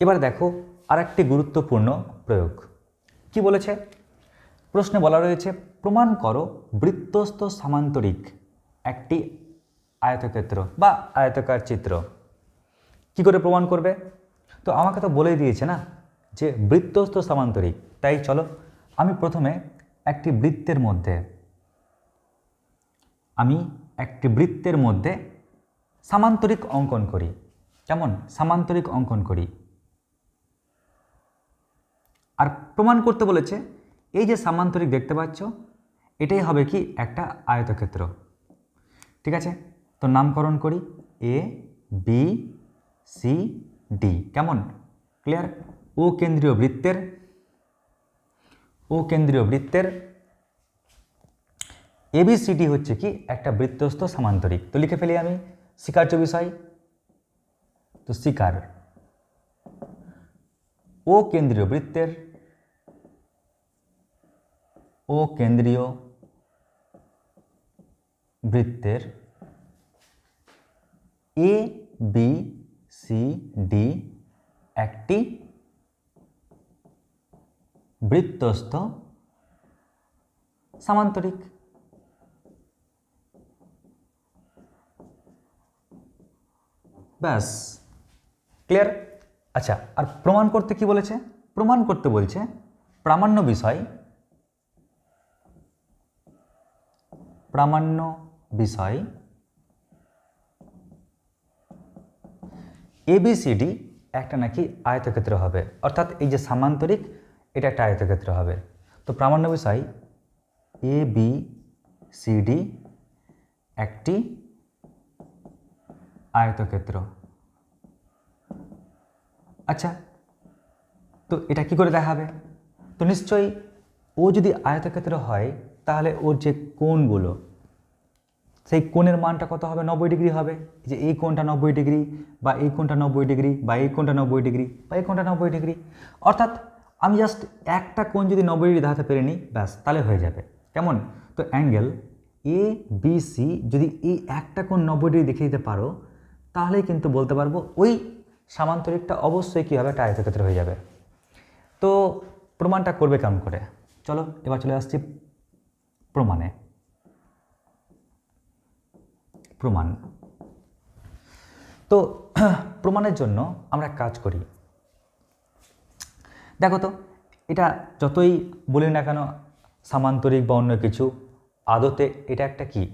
এবার দেখো আর একটি গুরুত্বপূর্ণ প্রয়োগ। কি বলেছে? প্রশ্নে বলা রয়েছে, প্রমাণ করো বৃত্তস্থ সামান্তরিক একটি আয়তক্ষেত্র বা আয়তকার চিত্র। কি করে প্রমাণ করবে? তো আমাকে তো বলেই দিয়েছে না যে বৃত্তস্থ সামান্তরিক। তাই চলো, আমি প্রথমে একটি বৃত্তের মধ্যে, আমি একটি বৃত্তের মধ্যে সামান্তরিক অঙ্কন করি। কেমন? সামান্তরিক অঙ্কন করি আর প্রমাণ করতে বলেছে। এই যে সামান্তরিক দেখতে পাচ্ছ, এটাই হবে কি একটা আয়তক্ষেত্র। ঠিক আছে? তো নামকরণ করি। এ বি সি ডি কেমন? ক্লিয়ার ও কেন্দ্রীয় বৃত্তের, ও কেন্দ্রীয় বৃত্তের এবিসিডি হচ্ছে কি একটা বৃত্তস্থ সামান্তরিক। তো লিখে ফেলি আমি স্বীকার্য বিষয়। তো স্বীকার ও কেন্দ্রীয় বৃত্তের ও কেন্দ্রীয় বৃত্তের এ বি সি ডি একটি বৃত্তস্থ সামান্তরিক। ব্যাস, ক্লিয়ার? আচ্ছা আর প্রমাণ করতে কি বলেছে? প্রমাণ করতে বলছে প্রামাণ্য বিষয় প্রামাণ্য বিষয়। এবিসিডি একটা নাকি আয়তক্ষেত্র হবে। অর্থাৎ এই যে সামান্তরিক, এটা একটা আয়তক্ষেত্র হবে। তো প্রামাণ্য বিষয় এ বি সিডি একটি আয়তক্ষেত্র। আচ্ছা তো এটা কি করে দেখাবে? তো নিশ্চয়ই ও যদি আয়তক্ষেত্র হয় তাহলে ওর যে কোণগুলো, সেই কোণের মানটা কত হবে? নব্বই ডিগ্রি হবে। যে এই কোণটা নব্বই ডিগ্রি বা এই কোণটা নব্বই ডিগ্রি বা এই কোণটা নব্বই ডিগ্রি বা এই কোণটা নব্বই ডিগ্রি। অর্থাৎ আমি জাস্ট একটা কোণ যদি নব্বই ডিগ্রি দেখাতে পেরে নিই, ব্যাস, তাহলে হয়ে যাবে। কেমন? তো অ্যাঙ্গেল এ বি সি যদি এই একটা কোণ নব্বই ডিগ্রি দেখিয়ে দিতে পারো, তাহলেই কিন্তু বলতে পারব ওই সামান্তরিকটা অবশ্যই কী হবে? একটা আয়তক্ষেত্র হয়ে যাবে। তো প্রমাণটা করবে কেমন করে? চলো, এবার চলে আসছি প্রমাণে। প্রমাণ। তো, প্রমাণের জন্য আমরা কাজ করি। দেখো তো, এটা যতই বলি না কেন, সামান্তরিক বা অন্য কিছু, আদতে এটা একটা কি?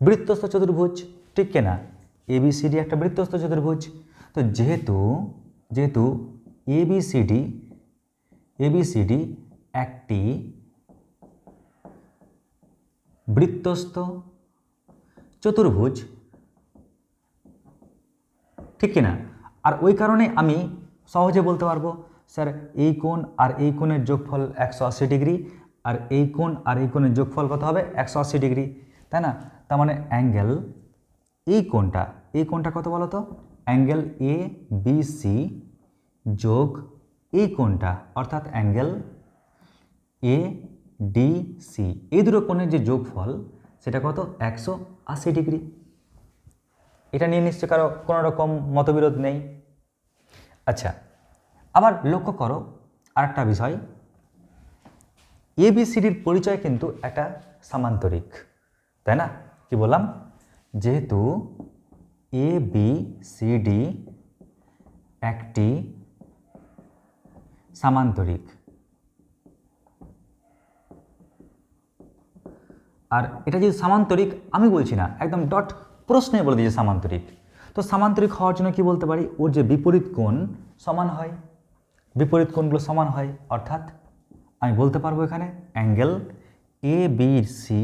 বৃত্তস্থ চতুর্ভুজ, ঠিক কিনা? এবিসিডি একটা বৃত্তস্থ চতুর্ভুজ। তো যেহেতু যেহেতু এবিসিডি এবিসিডি একটি বৃত্তস্থ, চতুর্ভুজ। ঠিক কিনা? আর ওই কারণে আমি সহজে বলতে পারব, স্যার, এই কোণ আর এই কোণের যোগফল একশো আশি ডিগ্রি, আর এই কোণ আর এই কোণের যোগফল কত হবে? একশো আশি ডিগ্রি। তাই না? তার মানে অ্যাঙ্গেল এই কোণটা এই কোণটা কত বলো তো? অ্যাঙ্গেল এ বি সি যোগ এই কোণটা, অর্থাৎ অ্যাঙ্গেল এ ডি সি এই দুটো কোণের যে যোগফল, সেটা কত? একশো আশি ডিগ্রি। এটা নিয়ে নিশ্চয় কারও কোনো রকম মতবিরোধ নেই। আচ্ছা আবার লক্ষ্য করো আরেকটা বিষয়। এবিসিডির পরিচয় কিন্তু একটা সামান্তরিক, তাই না? কি বললাম? যেহেতু এ বি সি ডি একটি সামান্তরিক আর এটা যদি সামান্তরিক, আমি বলছি না, একদম ডট প্রশ্নে বলে দিয়েছে সামান্তরিক। তো সামান্তরিক হওয়ার জন্য কি বলতে পারি? ওর যে বিপরীত কোণ সমান হয়। বিপরীত কোণগুলো সমান হয়, অর্থাৎ আমি বলতে পারব এখানে angle A B C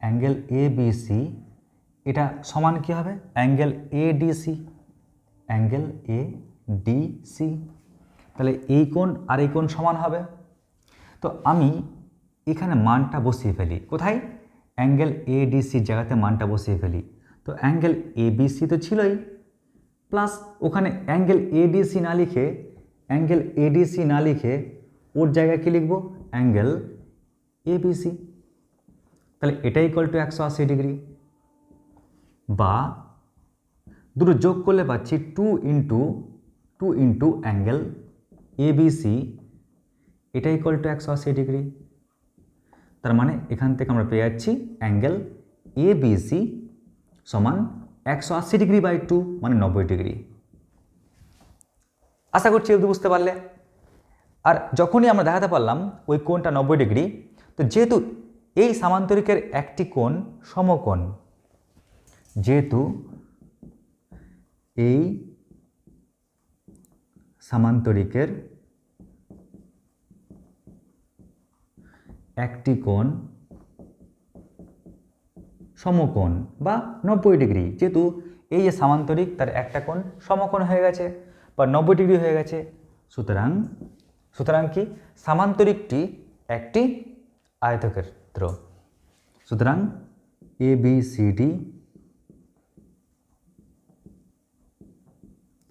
angle A B C এটা সমান কি হবে? Angle A D C angle A D C তাহলে এই কোণ আর এই কোণ সমান হবে। তো আমি এখানে মানটা বসিয়ে ফেলি। কোথায়? অ্যাঙ্গেল এ ডিসির জায়গাতে মানটা বসিয়ে ফেলি। তো অ্যাঙ্গেল এ বিসি তো ছিলই। প্লাস ওখানে অ্যাঙ্গেল এডিসি না লিখে, অ্যাঙ্গেল এডিসি না লিখে ওর জায়গায় কী লিখব? Angle ABC. তাহলে এটা ইকুয়াল টু একশো আশি ডিগ্রি বা দুটো যোগ করলে পাচ্ছি two into two into angle A B C এটা ইকুয়াল টু একশো আশি ডিগ্রি তার মানে এখান থেকে আমরা পেয়ে যাচ্ছি অ্যাঙ্গেল এ বি সি সমান একশো আশি ডিগ্রি বাই টু মানে নব্বই ডিগ্রি আশা করছি অবধি বুঝতে পারলে। আর যখনই আমরা দেখাতে পারলাম ওই কোণটা নব্বই ডিগ্রি তো যেহেতু এই সামান্তরিকের একটি কোণ সমকোণ, যেহেতু এই সামান্তরিকের একটি কোণ সমকোণ বা নব্বই ডিগ্রি। যেহেতু এই যে সামান্তরিক, তার একটা কোণ সমকোণ হয়ে গেছে বা নব্বই ডিগ্রি হয়ে গেছে। সুতরাং সুতরাং কি? সামান্তরিকটি একটি আয়তক্ষেত্র। সুতরাং এ বি সি ডি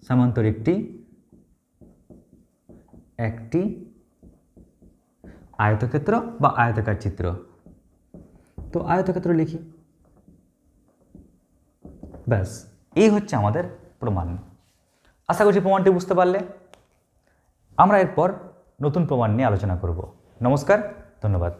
সামান্তরিকটি একটি আয়তক্ষেত্র বা আয়তাকার চিত্র। তো আয়তক্ষেত্র লিখি। ব্যাস, এই হচ্ছে আমাদের প্রমাণ। আশা করছি প্রমাণটি বুঝতে পারলে। আমরা এরপর নতুন প্রমাণ নিয়ে আলোচনা করব। নমস্কার, ধন্যবাদ।